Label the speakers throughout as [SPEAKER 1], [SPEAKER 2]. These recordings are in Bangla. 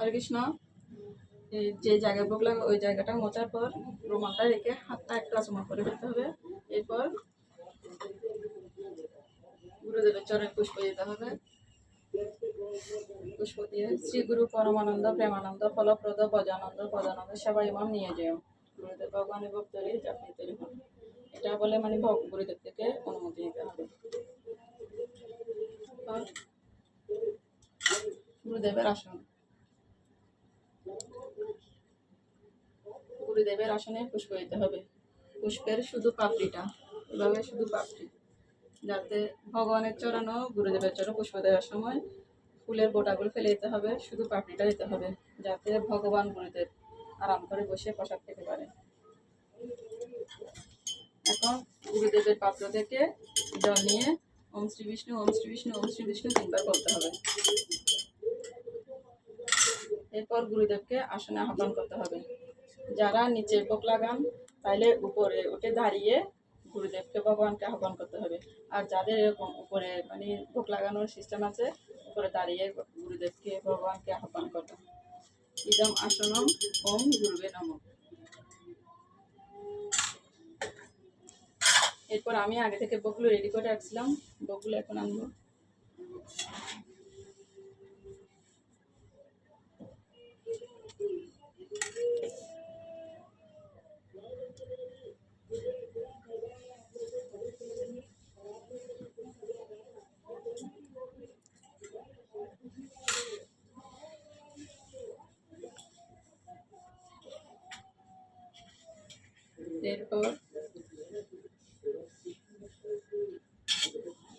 [SPEAKER 1] হরে কৃষ্ণ যে জায়গায় লাগে ওই জায়গাটা মোচার পর রুমালটা রেখে হাতটা একটা চমা করে ফেলতে হবে। এরপর গুরুদেবের চরণে পুষ্প দিতে হবে। পুষ্প দিয়ে শ্রী গুরু পরমানন্দ, প্রেমানন্দ, ফলপ্রদ বজানন্দ পদানন্দ সবাই ইমাম নিয়ে যেও। গুরুদেব ভগবানের ভক্তরে চাকরি তৈরি এটা বলে মানে গুরুদেব থেকে অনুমতি নিতে হবে। গুরুদেবের আসন। গুরুদেবের আসনে পুষ্প দিতে হবে। পুষ্পের শুধু পাপড়িটা। এভাবে শুধু পাপড়ি। যাতে ভগবানের চরণও গুরুদেবের চরণ পুষ্প দেওয়ার সময় ফুলের গোটাগুলো ফেলে দিতে হবে, শুধু পাপড়িটা দিতে হবে, যাতে ভগবান গুরুদেব আরাম করে বসে প্রসাদ খেতে পারে। এখন গুরুদেবের পাত্র থেকে জল নিয়ে ওম শ্রী বিষ্ণু, ওম শ্রী বিষ্ণু, ওম শ্রী বিষ্ণু তিনবার বলতে হবে। এরপর গুরুদেবকে আসনে আহ্বান করতে হবে। যারা নিচে ভোগ লাগান তাহলে উপরে উঠে দাঁড়িয়ে গুরুদেবকে ভগবানকে আহ্বান করতে হবে। আর যাদের এরকম উপরে মানে ভোগ লাগানোর সিস্টেম আছে, উপরে দাঁড়িয়ে গুরুদেবকে ভগবানকে আহ্বান করতে হবে ইদম আসনম, ওম গুরুবে নম। এরপর আমি আগে থেকে বকগুলো রেডি করে রাখছিলাম। বকগুলো এখন আনব। এরপর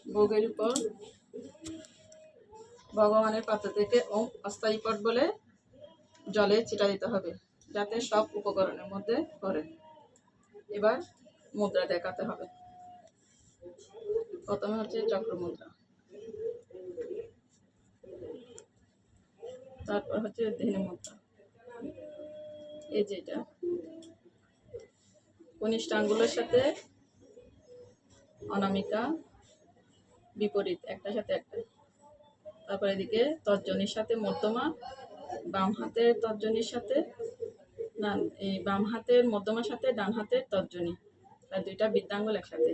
[SPEAKER 1] ভোগের উপর ভগবানের পাত্র থেকে ওম অস্থায়ী পট বলে জলে ছিটা দিতে হবে, যাতে সব উপকরণের মধ্যে পড়ে। এবার মুদ্রা দেখাতে হবে। প্রথমে হচ্ছে চক্র মুদ্রা তারপর হচ্ছে ধেনু মুদ্রা এই যেটা কনিষ্ঠ আঙ্গুলের সাথে, অনামিকা, বিপরীত, একটার সাথে একটা। তারপর এদিকে তর্জনীর সাথে মধ্যমা, বাম হাতের তর্জনীর সাথে, না, এই বাম হাতের মধ্যমার সাথে ডান হাতের তর্জনী। আর দুইটা বৃদ্ধাঙ্গুল একসাথে।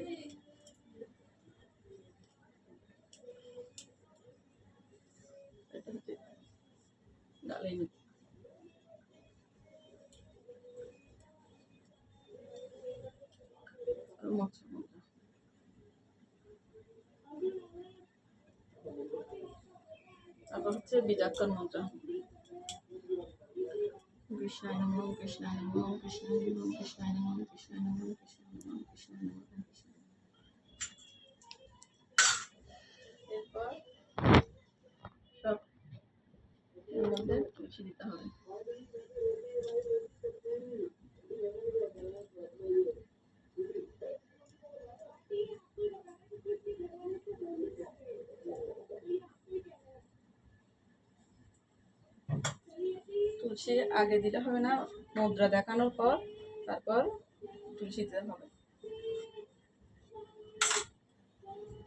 [SPEAKER 1] এটা তারপর হচ্ছে বীজাক্ষর মুদ্রা কৃষ্ণায় নম কৃষ্ণায় নম কৃষ্ণায় নম কৃষ্ণায় নম কৃষ্ণায় নম কৃষ্ণায় নম কৃষ্ণায় নম এরপর সব এর মধ্যে তুলসী আগে দিলে হবে না, মুদ্রা দেখানোর পর, তারপর তুলসী দিতে হবে।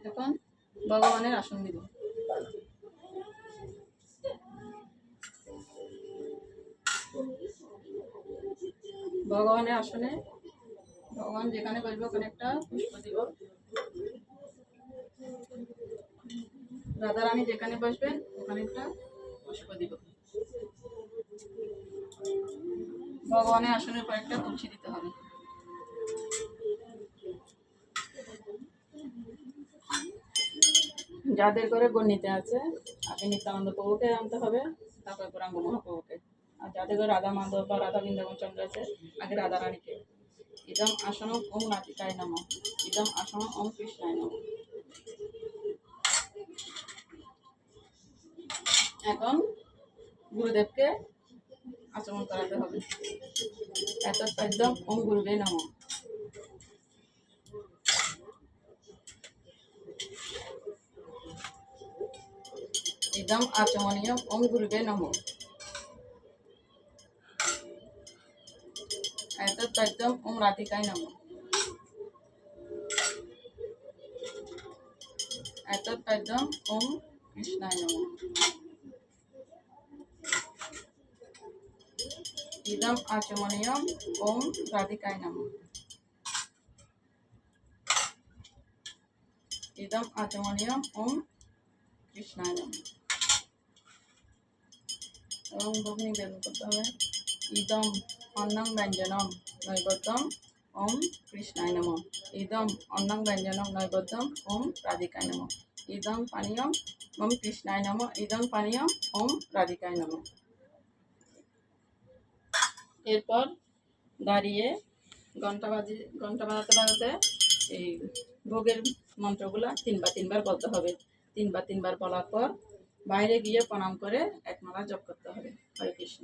[SPEAKER 1] এখন ভগবানের আসন দিব। ভগবানের আসনে, ভগবান যেখানে বসবে ওখানে একটা পুষ্প দিব। রাধা রানী যেখানে বসবেন, ওখানে একটা পুষ্প দিব। ভগবানের আসনের পর একটা তুলসী দিতে হবে। যাদের ঘরে গণ্ডিতে আছে আগে নিত্যানন্দ প্রভুকে আনতে হবে, তারপরে গৌরাঙ্গ মহাপ্রভুকে। আর যাদের ঘরে রাধা মাধব বা রাধা বৃন্দাবন চন্দ্র আছে আগে রাধা রানীকে। ইদম আসনম ওম নাতিকায় নম। ইদম আসনম ওম কৃষ্ণায় নম। এখন গুরুদেবকে আচরণ করাতে হবে। এত একদম ওম গুরুবে নম ইদম আচমনীয় ওম গুরুবে নম এত একদম ওম রাধিকায় নম এত একদম ওম কৃষ্ণায় নম ইদম আচমনিয়ম ওম রাধিকায় নম। ইদম আচমনিয়ম ওম কৃষ্ণায় নম। এবং ভোগ নিবেদন করতে হবে। ইদম অন্নং ব্যঞ্জনম নৈবেদ্যম ওম কৃষ্ণায় নম। ইদম অন্নং ব্যঞ্জনম নৈবেদ্যম ওম রাধিকায় নম। ইদম পানীয়ম ওম কৃষ্ণায় নম। ইদম পানীয়ম ওম রাধিকায় নম। এরপর দাঁড়িয়ে ঘণ্টা বাজি, ঘণ্টা বাজাতে বাজাতে এই ভোগের মন্ত্রগুলা তিনবার তিনবার বলতে হবে। তিনবার তিনবার বলার পর বাইরে গিয়ে প্রণাম করে একমালা জপ করতে হবে। হরে কৃষ্ণ।